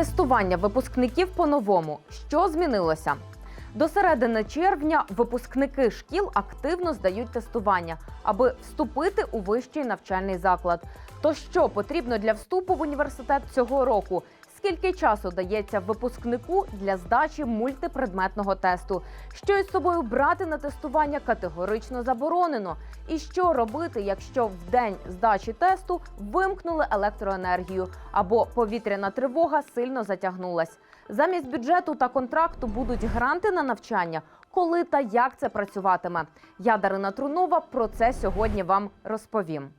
Тестування випускників по-новому. Що змінилося? До середини червня випускники шкіл активно здають тестування, аби вступити у вищий навчальний заклад. То що потрібно для вступу в університет цього року? Скільки часу дається випускнику для здачі мультипредметного тесту? Що із собою брати на тестування категорично заборонено? І що робити, якщо в день здачі тесту вимкнули електроенергію або повітряна тривога сильно затягнулась? Замість бюджету та контракту будуть гранти на навчання. Коли та як це працюватиме? Я Дарина Трунова про це сьогодні вам розповім.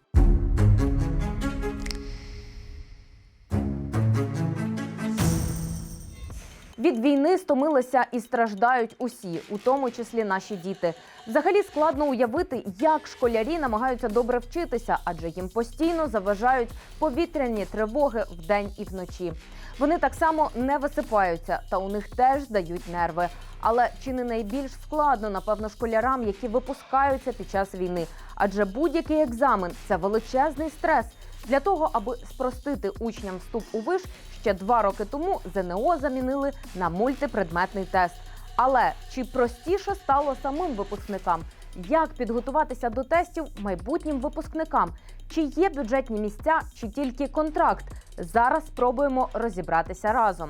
Від війни стомилися і страждають усі, у тому числі наші діти. Взагалі складно уявити, як школярі намагаються добре вчитися, адже їм постійно заважають повітряні тривоги вдень і вночі. Вони так само не висипаються, та у них теж здають нерви. Але чи не найбільш складно, напевно, школярам, які випускаються під час війни? Адже будь-який екзамен це величезний стрес. Для того, аби спростити учням вступ у виш, ще два роки тому ЗНО замінили на мультипредметний тест. Але чи простіше стало самим випускникам? Як підготуватися до тестів майбутнім випускникам? Чи є бюджетні місця, чи тільки контракт? Зараз спробуємо розібратися разом.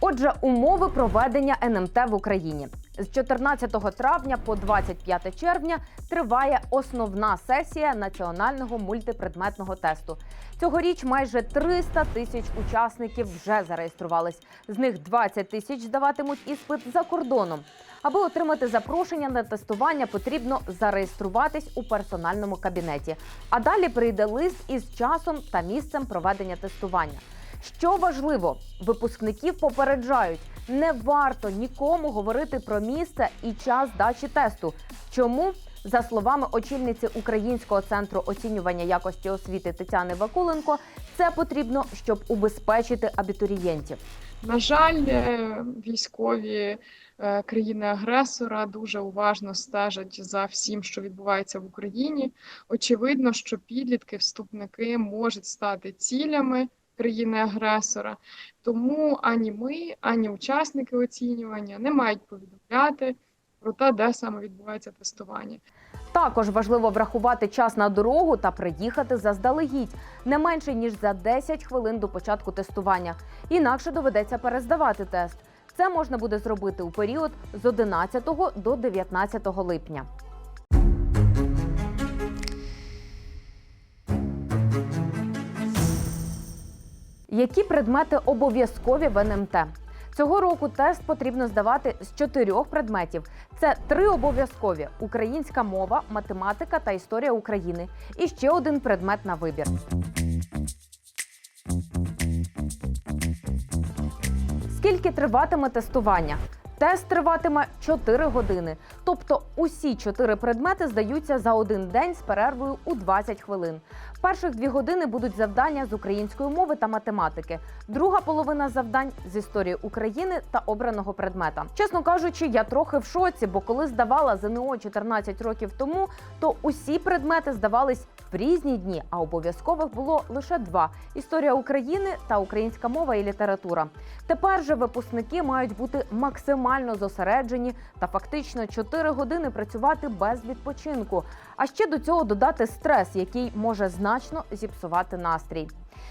Отже, умови проведення НМТ в Україні з 14 травня по 25 червня триває основна сесія національного мультипредметного тесту. Цьогоріч майже 300 тисяч учасників вже зареєструвались. З них 20 тисяч здаватимуть іспит за кордоном. Аби отримати запрошення на тестування, потрібно зареєструватись у персональному кабінеті. А далі прийде лист із часом та місцем проведення тестування. Що важливо, випускників попереджають, не варто нікому говорити про місце і час здачі тесту. Чому? За словами очільниці Українського центру оцінювання якості освіти Тетяни Вакуленко, це потрібно, щоб убезпечити абітурієнтів. На жаль, е, військові е, країни-агресора дуже уважно стежать за всім, що відбувається в Україні. Очевидно, що підлітки, вступники можуть стати цілями країни-агресора, тому ані ми, ані учасники оцінювання не мають повідомляти про те, де саме відбувається тестування. Також важливо врахувати час на дорогу та приїхати заздалегідь не менше ніж за 10 хвилин до початку тестування. Інакше доведеться перездавати тест. Це можна буде зробити у період з 11 до 19 липня. Які предмети обов'язкові в НМТ? Цього року тест потрібно здавати з чотирьох предметів. Це три обов'язкові: українська мова, математика та історія України. І ще один предмет на вибір. Скільки триватиме тестування? Тест триватиме 4 години. Тобто усі чотири предмети здаються за один день з перервою у 20 хвилин. Перших дві години будуть завдання з української мови та математики. Друга половина завдань з історії України та обраного предмета. Чесно кажучи, я трохи в шоці, бо коли здавала ЗНО 14 років тому, то усі предмети здавались в різні дні, а обов'язкових було лише два: історія України та українська мова і література. Тепер же випускники мають бути максимально зосереджені та фактично 4 години працювати без відпочинку. А ще до цього додати стрес, який може значно зіпсувати настрій.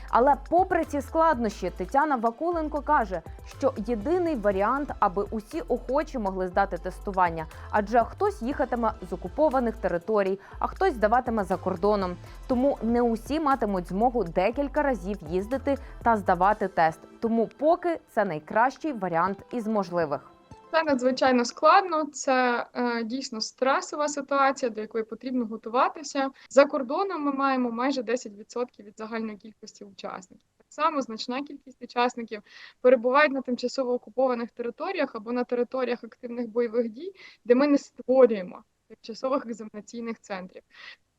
Але попри ці складнощі, Тетяна Вакуленко каже, що єдиний варіант, аби усі охочі могли здати тестування, адже хтось їхатиме з окупованих територій, а хтось здаватиме за кордоном. Тому не усі матимуть змогу декілька разів їздити та здавати тест. Тому поки це найкращий варіант із можливих. Це надзвичайно складно, це е, дійсно стресова ситуація, до якої потрібно готуватися. За кордоном ми маємо майже 10% від загальної кількості учасників. Так само значна кількість учасників перебувають на тимчасово окупованих територіях або на територіях активних бойових дій, де ми не створюємо тимчасових екзаменаційних центрів.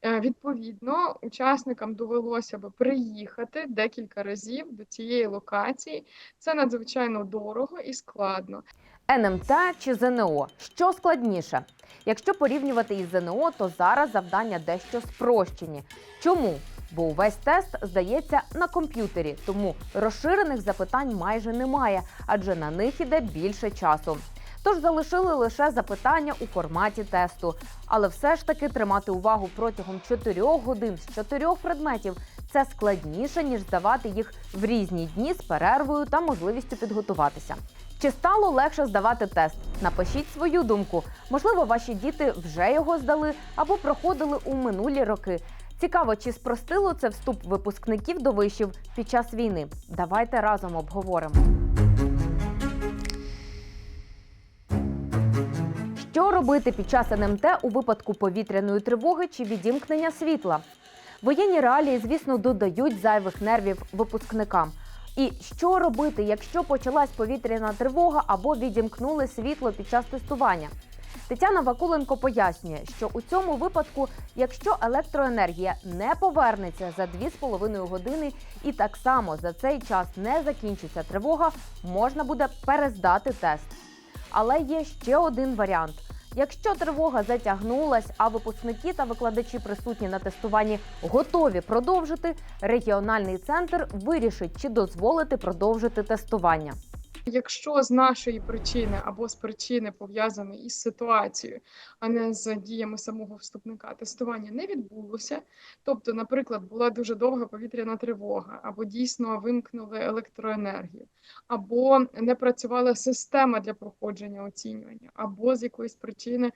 Е, Відповідно, учасникам довелося би приїхати декілька разів до цієї локації. Це надзвичайно дорого і складно. НМТ чи ЗНО? Що складніше? Якщо порівнювати із ЗНО, то зараз завдання дещо спрощені. Чому? Бо увесь тест здається на комп'ютері, тому розширених запитань майже немає, адже на них іде більше часу. Тож залишили лише запитання у форматі тесту. Але все ж таки тримати увагу протягом 4 годин з 4 предметів це складніше, ніж здавати їх в різні дні з перервою та можливістю підготуватися. Чи стало легше здавати тест? Напишіть свою думку. Можливо, ваші діти вже його здали або проходили у минулі роки. Цікаво, чи спростило це вступ випускників до вишів під час війни? Давайте разом обговоримо. Що робити під час НМТ у випадку повітряної тривоги чи відімкнення світла? Воєнні реалії, звісно, додають зайвих нервів випускникам. І що робити, якщо почалась повітряна тривога або відімкнули світло під час тестування? Тетяна Вакуленко пояснює, що у цьому випадку, якщо електроенергія не повернеться за 2,5 години і так само за цей час не закінчиться тривога, можна буде перездати тест. Але є ще один варіант. Якщо тривога затягнулась, а випускники та викладачі присутні на тестуванні готові продовжити, регіональний центр вирішить, чи дозволити продовжити тестування. Якщо з нашої причини або з причини пов'язаної із ситуацією, а не з діями самого вступника, тестування не відбулося. Тобто, наприклад, була дуже довга повітряна тривога, або дійсно вимкнули електроенергію, або не працювала система для проходження оцінювання, або з якоїсь причини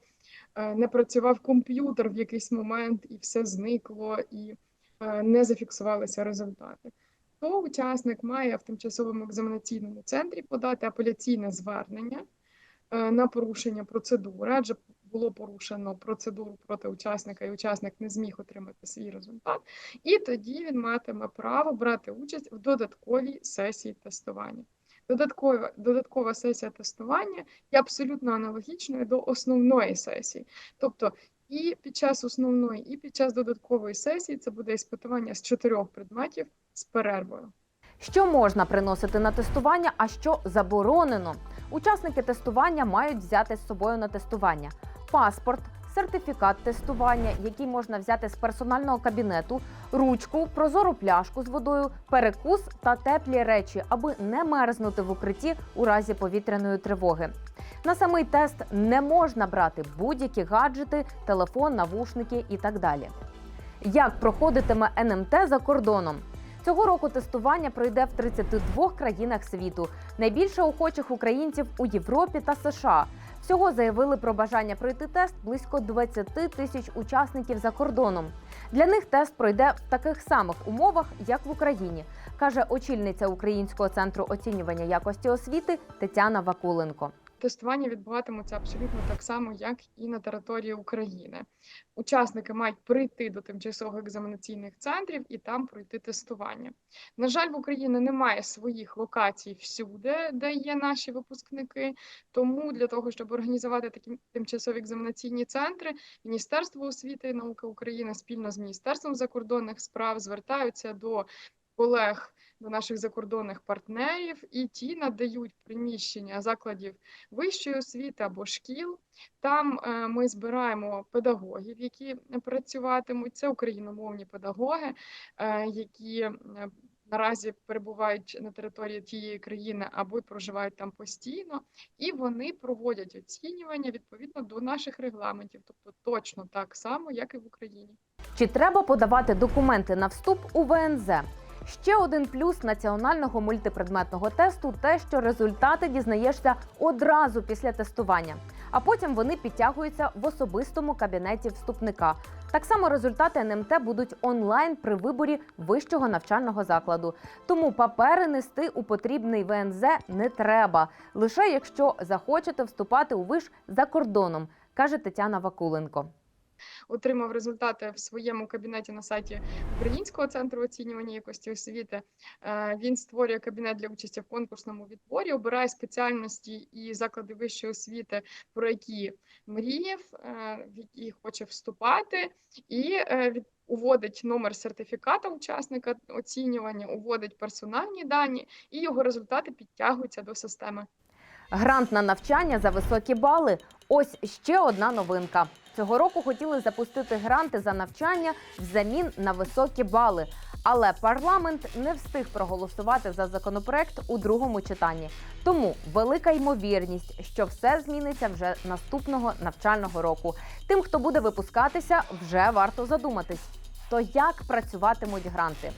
е, не працював комп'ютер в якийсь момент, і все зникло, і е, не зафіксувалися результати то учасник має в тимчасовому екзаменаційному центрі подати апеляційне звернення е, на порушення процедури, адже було порушено процедуру проти учасника, і учасник не зміг отримати свій результат. І тоді він матиме право брати участь в додатковій сесії тестування. Додаткова, додаткова сесія тестування є абсолютно аналогічною до основної сесії. Тобто і під час основної, і під час додаткової сесії це буде іспитування з чотирьох предметів з перервою. Що можна приносити на тестування, а що заборонено? Учасники тестування мають взяти з собою на тестування паспорт, сертифікат тестування, який можна взяти з персонального кабінету, ручку, прозору пляшку з водою, перекус та теплі речі, аби не мерзнути в укритті у разі повітряної тривоги. На самий тест не можна брати будь-які гаджети, телефон, навушники і так далі. Як проходитиме НМТ за кордоном? Цього року тестування пройде в 32 країнах світу. Найбільше охочих українців у Європі та США. Всього заявили про бажання пройти тест близько 20 тисяч учасників за кордоном. Для них тест пройде в таких самих умовах, як в Україні, каже очільниця Українського центру оцінювання якості освіти Тетяна Вакуленко. Тестування відбуватимуться абсолютно так само, як і на території України. Учасники мають прийти до тимчасових екзаменаційних центрів і там пройти тестування. На жаль, в Україні немає своїх локацій всюди, де є наші випускники. Тому для того, щоб організувати такі тимчасові екзаменаційні центри, Міністерство освіти і науки України спільно з Міністерством закордонних справ звертаються до колег до наших закордонних партнерів, і ті надають приміщення закладів вищої освіти або шкіл. Там е, ми збираємо педагогів, які працюватимуть. Це україномовні педагоги, е, які е, наразі перебувають на території тієї країни або проживають там постійно, і вони проводять оцінювання відповідно до наших регламентів, тобто точно так само, як і в Україні. Чи треба подавати документи на вступ у ВНЗ? Ще один плюс національного мультипредметного тесту те, що результати дізнаєшся одразу після тестування, а потім вони підтягуються в особистому кабінеті вступника. Так само результати НМТ будуть онлайн при виборі вищого навчального закладу. Тому папери нести у потрібний ВНЗ не треба, лише якщо захочете вступати у виш за кордоном, каже Тетяна Вакуленко. Отримав результати в своєму кабінеті на сайті Українського центру оцінювання якості освіти. Е, Він створює кабінет для участі в конкурсному відборі, обирає спеціальності і заклади вищої освіти, про які мріяв, е, в які хоче вступати, і е, від уводить номер сертифіката учасника оцінювання, уводить персональні дані, і його результати підтягуються до системи. Грант на навчання за високі бали. Ось ще одна новинка. Цього року хотіли запустити гранти за навчання взамін на високі бали. Але парламент не встиг проголосувати за законопроект у другому читанні. Тому велика ймовірність, що все зміниться вже наступного навчального року. Тим, хто буде випускатися, вже варто задуматись. То як працюватимуть гранти?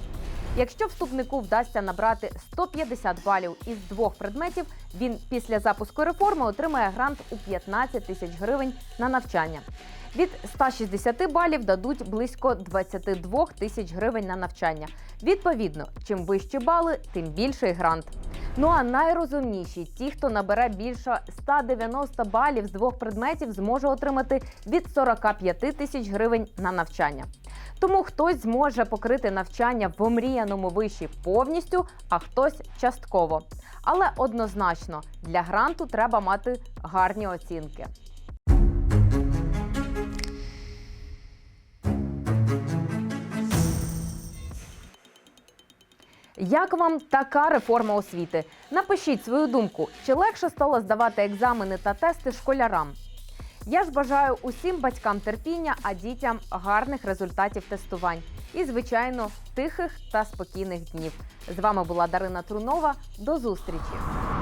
Якщо вступнику вдасться набрати 150 балів із двох предметів, він після запуску реформи отримає грант у 15 тисяч гривень на навчання. Від 160 балів дадуть близько 22 тисяч гривень на навчання. Відповідно, чим вищі бали, тим більший грант. Ну а найрозумніші, ті, хто набере більше 190 балів з двох предметів, зможе отримати від 45 тисяч гривень на навчання. Тому хтось зможе покрити навчання в омріяному виші повністю, а хтось частково. Але однозначно для гранту треба мати гарні оцінки. Як вам така реформа освіти? Напишіть свою думку, чи легше стало здавати екзамени та тести школярам. Я ж бажаю усім батькам терпіння, а дітям гарних результатів тестувань і, звичайно, тихих та спокійних днів. З вами була Дарина Трунова. До зустрічі!